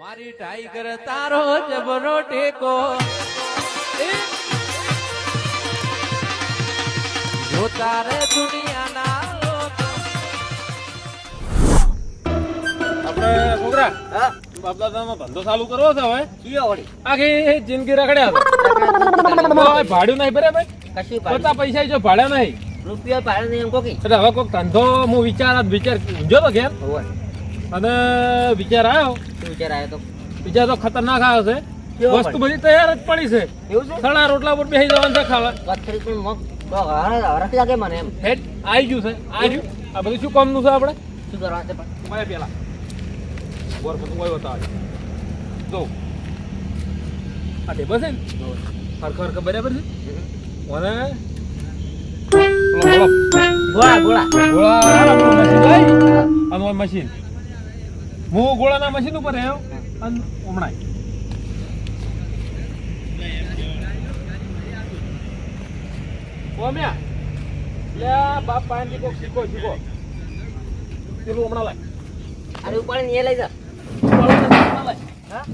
મારી ટાઈગર તારો જબરો ટેકો. જો તારે દુનિયાના આપણે છોકરા હા? બાપદાદાનો ધંધો ચાલુ કરવો છે હવે? કીયો વળી? આખી જિંદગી રખડ્યા ભાડું નહીં બરાબર કશું પચાસ પૈસા જો ભાડ્યા નહીં. રૂપિયા પાડે નહીં એમ કોકી? એટલે હવે કોઈક ધંધો હું વિચાર વિચાર તો ઘેર. અને વિચાર આવ્યો. વિચાર આવ્યો તો વિચાર તો ખતરનાક આવે છે વસ્તુ બધી તૈયાર જ પડી છે એવું છે સણા રોટલા પર બેસી જવાનું છે ખાવા પથરી પણ મગ હરખ લાગે મને એમ હેડ આવી ગયું છે આવી આ બધું શું કામનું છે આપણે શું કરવા છે પણ મારે પેલા બોર બધું હોય બતાવે જો આ ટેબલ છે ને હરખા હરખા બરાબર છે અને ગોળા ગોળા ગોળા મશીન લઈ અને ઓય મશીન હું ગોળાના મશીન ઉપર રહ્યો અને હમણાં ઓમ્યા લે બાપ પાસેથી કોક શીખો શીખો. પેલું હમણાં લાય. અરે ઉપાડીને એ લઈ જા. હમણાં લાય હા?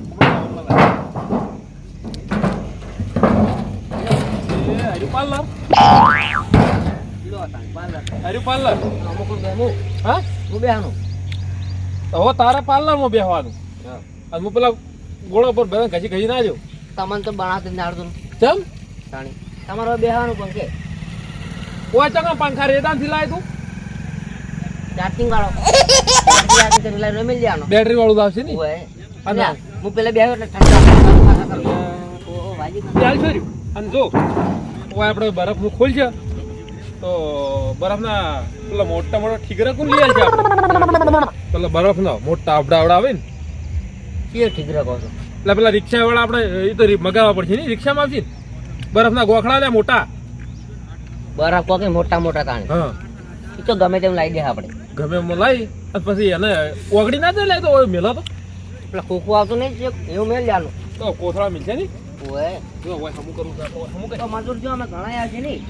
હા બેહાનું. હવે તારે પાર્લરમાં બેહવાનું. અને હું પેલા ગોળો પર બધા ઘસી ઘસી ના જાઉં. તમને તો બનાવતી નાડતું ચમ? તાણી. તમારે હવે બેહવાનું પંખે કોઈ ચંગા પંખા રેદાનથી લાય તું. ચાર્જિંગ વાળો. બેટરી વાળું આવશે ને. ઓય. અને? હું પેલા બેહ્યો એટલે ઠંડા અને જો ઓય આપણે બરફનું ખોલશે તો બરફના પેલા મોટા મોટા ઠીકરા કોણ લઈ આવશે આપણે પેલા બરફના મોટા આવડા આવડા આવે ને. કયો ઠીક રહો છો? એટલે પેલા રિક્ષા વાળા આપણે એ તો મગાવવા પડશે ને રિક્ષામાં આવશે ને? બરફના ગોખડા લે મોટા. બરફ કોકે મોટા મોટા તાણે. હા. ઈ તો ગમે તેમ લાવી દે આપણે. ગમે એમ લાવી અને પછી એને ઓગળી ના જાય તો ઓય મેલા તો. પેલા ખોખું આવતું નહીં એવું મેલ જાનું તો કોથળા મિલશે ને ઓય. જો ઓય હમું કરું હમું તો મજૂર જો અમે ઘણા આવ્યા છે નહીં?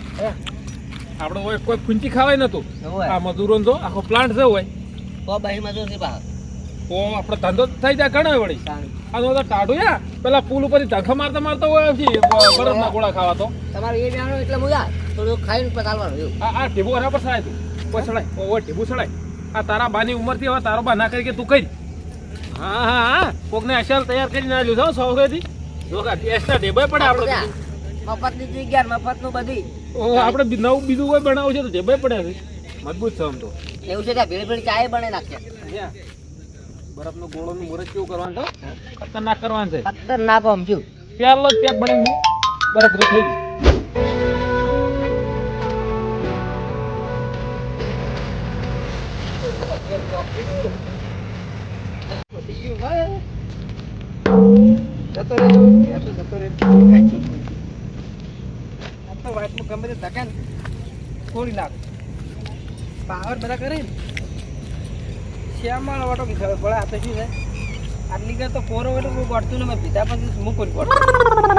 આપણે કોઈ ફૂંચી ખાવાય નતું. આ મજૂરો આખો પ્લાન્ટ છે હોય તો બહી મજૂર છે ઓમ આપણો ધંધો થઈ જાય ઘણા વળી. આ તો ટાઢું યા પેલા પુલ ઉપર ધંખા મારતા મારતા હોય છે બરફના ગોળા ખાવા તો. તમારે એ એટલે મજા થોડું ખાઈને પછી આ આ ઢીબુ હરા પર સડાય તું. કોઈ સડાય. ઓ ઢીબુ સડાય. આ તારા બાની ઉંમરથી હવે તારો બા ના કરી કે તું કરી હા હા હા. કોકને અસલ તૈયાર કરી ના લીધો સૌથી જો કા એક્સ્ટ્રા ઢેબાય પડે આપણે મફતની જગ્યા મફતનું બધી. ઓ આપણે નવું બીજું કોઈ બનાવવું છે તો ઢેબાય પડે છે મજબૂત છે આમ તો. એવું છે ત્યાં ભીડ ભીડ ચાય બને નાખશે ગોળો નું મુરત કેવું કરવાનું છે? ખતરનાક કરવાનું છે. ખતરનાક આમ છું પેલો જ પેક બને બરફ તો થઈ ગયું. થોડી નાખ. પાવર બધા કરે ને. શ્યામાળ વાટો ખબર પડે આ તો શું છે? આટલી તો કોરો એટલે કોઈ ગોઠતું ને મેં પીધા પછી મૂકો ગોઠતું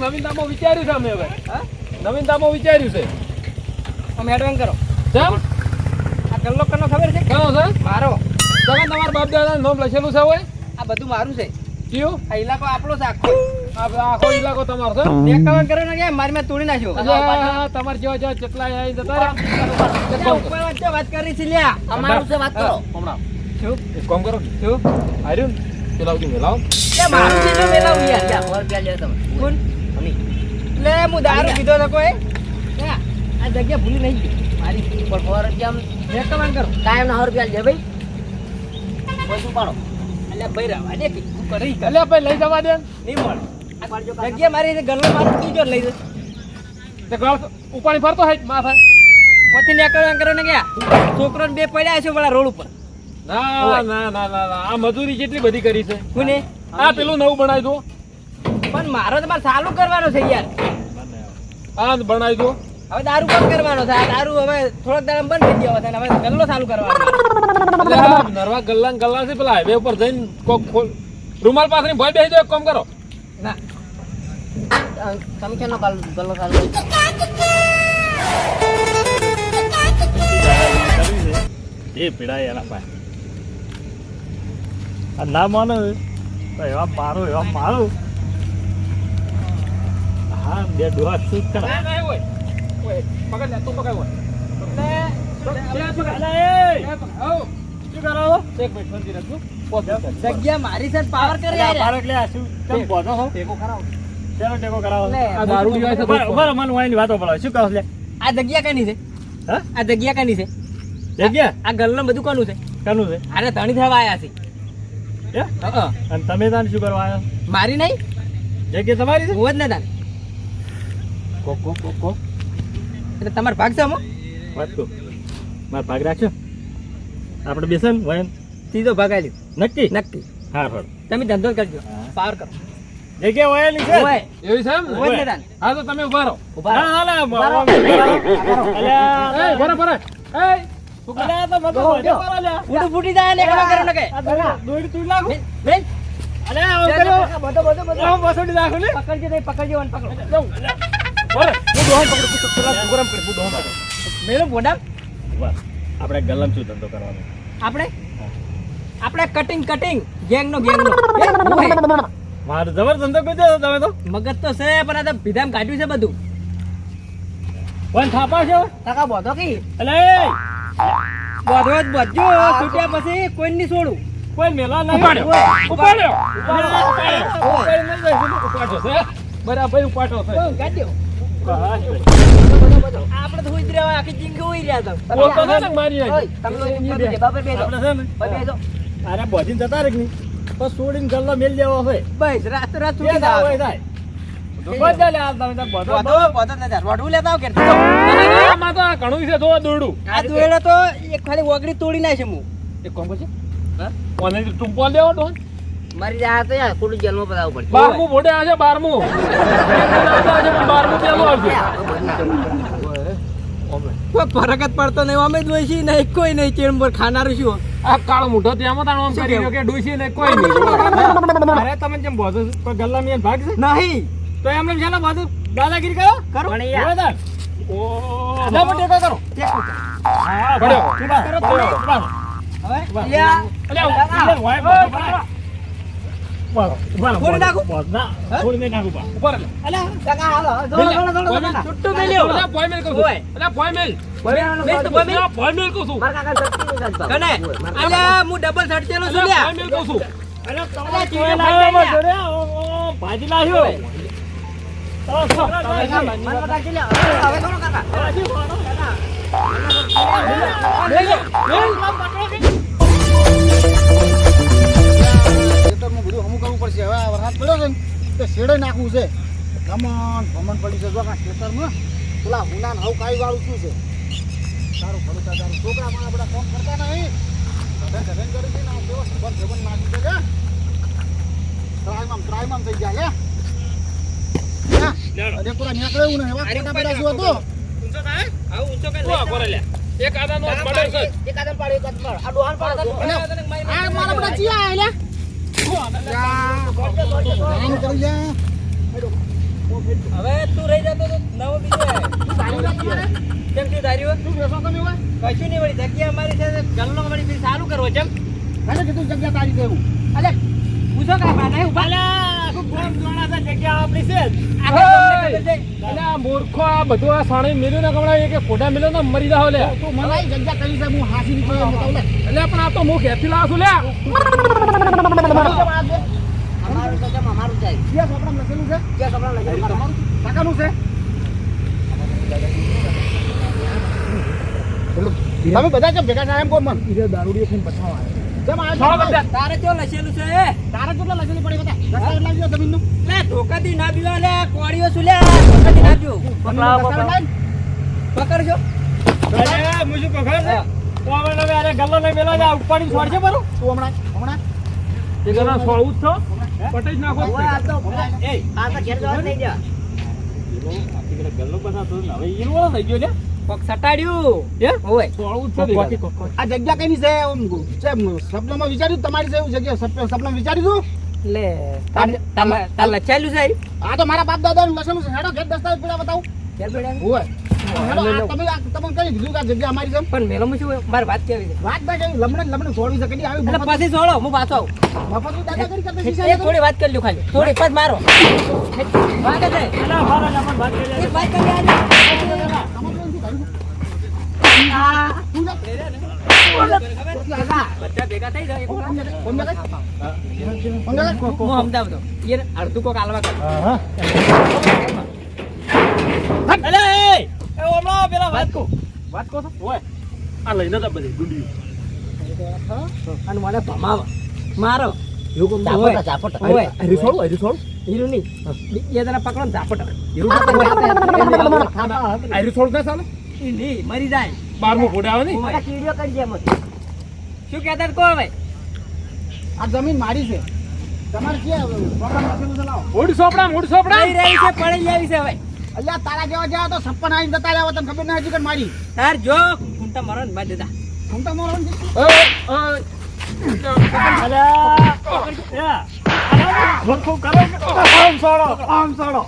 નવીનતામાં વિચાર્યું છે અમે હવે નવીનતામાં વિચાર્યું છે. અમે એડવાન્સ કરો. જેમ? આ ગલ્લો કનો ખબર છે? કયો છે? મારો. તમે તમારા બાપ દાદા નામ લખેલું છે હોય? આ બધું મારું છે. કયું? આ ઇલાકો આપણો છે આખો. આ આખો ઇલાકો તમારો છે? કરે ને કે મારી મેં તોડી નાખ્યો. તમારે જેવા જેવા જતા. ઉપર વાત કરી છે લ્યા. અમારું છે વાત કરો. હમણાં. શું? કોમ કરો શું? ને પેલા સુધી મારું છે તો મેલાવું યાર લ્યો તમે કોણ અમી. લે હું દારૂ પીધો તો કોઈ આ જગ્યા ભૂલી નહીં મારી સો રૂપિયા આમ રેકમેન્ડ કરો કાયમ ના સો રૂપિયા લે ભાઈ બધું પાડો અલ્યા ભાઈ રાવા દે કે તું કરી અલ્યા ભાઈ લઈ જવા દે ને. નહીં મળે આ જગ્યા મારી ગલ્લો મારું બીજો લઈ જશે તે ગાળ ઉપાડી ફરતો માથા પછી નીકળવા કરો ને ગયા છોકરો બે પડ્યા છે પેલા રોડ ઉપર ના ના ના ના આ મજૂરી કેટલી બધી કરી છે? કોને? આ પેલું નવું બનાવી દો. પણ મારો તમારે ચાલુ કરવાનો છે યાર. આ બનાવી દો. હવે દારૂ બંધ કરવાનો છે. આ દારૂ હવે થોડોક દાડા બંધ થઈ ગયો છે. હવે ગલ્લો ચાલુ કરવાનો નરવા ગલ્લા ગલ્લા છે. પેલા હાઈવે ઉપર જઈને કોક ખોલ રૂમાલ પાસે ભય બેસી દો એક કામ કરો. ના. તમે કેનો ગલ્લો ચાલુ એ પીડા એના પાસે આ ના માનો તો એવા મારો એવા મારો. હા બે ડોહા શૂટ કરા. ના ના હોય. ઓય પકડ લે તું પકડ શું. જગ્યા મારી છે પાવર કરે યાર એટલે આ શું? શું કહો છો લે? આ જગ્યા કની છે? હા? આ જગ્યા કની છે? જગ્યા? આ ગલ્લો બધું કોનું છે? કાનું છે? આને ધણી થવા આયા છે. અને તમે તાન શું કરવા આવ્યા મારી નહીં. જગ્યા તમારી છે? હું જ ના તાન. કો કો કો કો એટલે તમારો ભાગ છે વાત માર ભાગ રાખશો આપણે બેસન વયન. સીધો ભાગ આલી. નક્કી? નક્કી. હા હા. તમે ધંધો જ કરજો. પાર પાવર કરો. જગ્યા વયેલી છે? ઓય એવી છે એમ ને? જ ને તાન. હા તો તમે ઊભા રહો. ઊભા રહો. હા, હા, ઊભા રહો. અલ્યા, એ ભરે ભરે. એ. ફૂટું ફૂટી જાય ને એકલો કરે ને કે? આ દોરી- દોરી તું લાગુ. બેન, બેન. અલ્યા, આવું જો, જો, કરો. બધો બધો બધો. આવું બસોડી નાખો ને. પકડજો નહીં પકડજો અને પકડો. બોલે. હું ડોહાને પકડું છું, પેલા છોકરાને પકડ, હું ડોહાને પકડું. મેલો બોડા આપણે ગલ્લામાં શું ધંધો કરવાનો? આપણે? આપણે કટિંગ કટિંગ ગેંગ નો ગેંગ નો મારો જબર ધંધો કરી તમે તો. મગજ તો છે પણ આ તો ભીધામ કાઢ્યું છે બધું. પણ થાપા છો? કાકા બોધો કી? એટલે બોધો જ બોધજો છૂટ્યા પછી કોઈ નહીં. છોડું કોઈ મેલા નહીં. ઉપાડ્યો, ઉપાડ્યો, ઉપાડ્યો, છે. બરાબર ઉપાડ્યો છે. કાઢ્યો. આપણે તો આખી જિંદગી હોઈ રહ્યા તો બોલતો છે ને મારી. તમે ઉપર બેસો, આપણે છે ને અરે બોધીને જતા રે તો છોડીને ગલ્લો મેલ દેવો હોય. બસ રાત રાત છૂટી દાવ જાઓ. હોય થાય બધા. લે આ તમે તો બોધો બોધો બોધો. જ નથી લેતા આવો ઘેરથી. આમાં તો ઘણું છે જો દોરડું. આ દોયડો તો એક ખાલી ઓગળી તોડી નાખે હું એક કામ કરજે. હા? ઓને ટૂંપો લેવો ડોહા. મારી આ તો યાર ખોટું જેલમાં પડાવવું પડશે. બારમું મોઢે આવે બારમું. આવે છે પણ બારમું પેલું આવશે. કોઈ ફરક જ પડતો નહીં અમે જ હોય નહીં કોઈ નહીં ચેડ પર ખાનારું શું? આ કાળો મોઢો ત્યાંમાં તાણો આમ કરી કે ડોશી ને કોઈ નહીં. અરે તમે જેમ બોધો ગલ્લા મેં ભાગ છે? નહીં. તો એમને છે બધું દાદાગીરી કરો કરો. પણ ઓ? ટેકો કરો. હા, કરો, કરો. હવે લ્યા. અલ્યા, ભાજી લાવ્યો. શેડે નાખવું છે ગમન ભમણ પડી છે જો ખેતરમાં પેલા ઉના નવ કાઈ વાળું શું છે સારું તા તારું છોકરા મારા બધા ફોન કરતા નહીં સધન સધન કરી આમ વ્યવસ્થિત બંધ બંધ નાખી દે ત્રાયમામ ત્રાયમામ થઈ ગયા લે. અરે કરી તું રહી જતો નવો બીજો. તું ધાર્યું તું વળી જગ્યા અમારી છે ગલ્લો ચાલુ કરવો જેમ અને કીધું જગ્યા તારી દેવું અલે પૂછો કાંઈ બા ઊભા મૂર્ખો આ બધું આ સાણી મેલ્યું ને કમળા કે ખોટા મેલ્યો ને મરી જાવ લે તું મને જગ્યા કરી છે હું હાસી નીકળ્યો એટલે પણ આ તો હું ઘેરથી લાવું છું લે અમારું તો કેમ અમારું જાય ક્યાં ચોપડામાં લખેલું છે કે કપડાં લખેલું? તમારું કાકાનું છે? તમે બધા કેમ ભેગા થાય એમ કોણ મન? દારૂડી થઈને પછાવા કેમ છોડો આવ્યા? બધા. તારે ચો લખેલું છે તારે કેટલા લખેલી પડી બધા? રસ્તા એટલા જ જમીનનું લે ધોકાથી ના પીવા લે કોળીઓ શું લે? ધોકાથી ના પીવું. પકડજો. હું શું કહું તો અમે હવે અરે ગલ્લો લઈ મેલો છે, આ ઉપાડીને છોડશે તું હમણાં હમણાં. એ ઘરના સોળવું જ છો પટાઈ જ નાખો. આ તો એ આ તો ઘેર જવા નહીં દે. એનો આપણી ઘરે ગલ્લો બનાવતો હવે ઈનો થઈ ગયો કોક સટાડ્યું. હે? ઓય. આ જગ્યા કઈની છે? આમ છે સપનામાં વિચાર્યું? તમારી છે એવું જગ્યા સપનામાં વિચાર્યું લચાયેલું છે? આ તો મારા બાપ દાદા લસણું છે. હેડો ઘેર દસ્તાવેજ પેલા બતાવું. ઘેર પડ્યા હોય તમે તમે કઈ કીધું કે આ જગ્યા અમારી છે પણ મેલો શું મારે વાત કેવી છે? વાત કઈ લમણે લમણે છોડવી છે. કદી આવી પછી છોડો હું પાછો આવું. થોડી વાત કરી લ્યો ખાલી. થોડી પછી મારો. વાત કરી વાત કરી અડધું કોક આલવા પેલા વાત કહું. વાત કહો? ઓય, આ લઈને તા બધી ડુંડિયું. અને મને ભમાવો મારો મરી જાય બારમું ફૂટે આવે ને? આ કીડીઓ કરી છે એમાં. શું કહેતા કો હવે આ જમીન મારી છે. તમારે છે લાવો મૂડ સોપડા, મૂડ સોપડા. રહી રહી છે પડી આવી છે હવે. અલ્યા તારા જેવા જેવા તો સપન આવીને જતા રહ્યા તને ખબર ના હજી કે મારી? તાર જો ખૂંટા મારો ને બાદ દેતા તો મોરો ને કરો. આમ સોડો, આમ સોડો.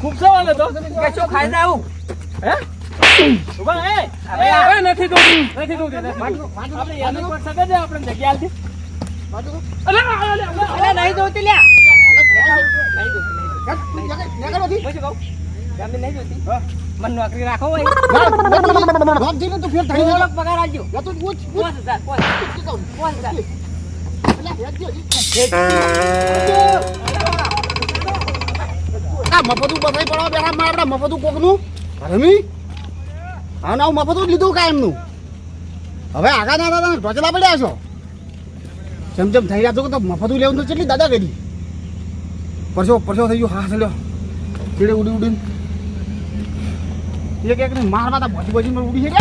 ખૂબ સવાલ હતો. કે શું ખાઈ જાઉં ઊભા, એ. એ, એ, નથી દોડતી, નથી. વાંચો, આપણે આપણે જગ્યા નહીં જોતી લ્યા નહીં જોતી નહીં જોતી. ગામની નહીં જોતી. મને નોકરી રાખો હોય. ના, ના, તું ફેર થઈ ગયો. પગાર આપજો. યા તું પૂછ, પૂછ. હજાર પાંચ હજાર. મફતું બધાય પડવા બેઠા માં મફતું કોકનું. રમી હા ના મફતું જ લીધું કાયમનું હવે આગા ના દાદા ઢોચલા પડ્યા છો. જેમ જેમ થઈ રહ્યા છો તો મફતું લેવું તો કેટલી દાદા કરી પરસો પરસો થઈ ગયો. હા ચાલ્યો. ચીડે ઉડી ઉડીને. એક એક મારવા તા ભોજી ભોજી ઉડી છે.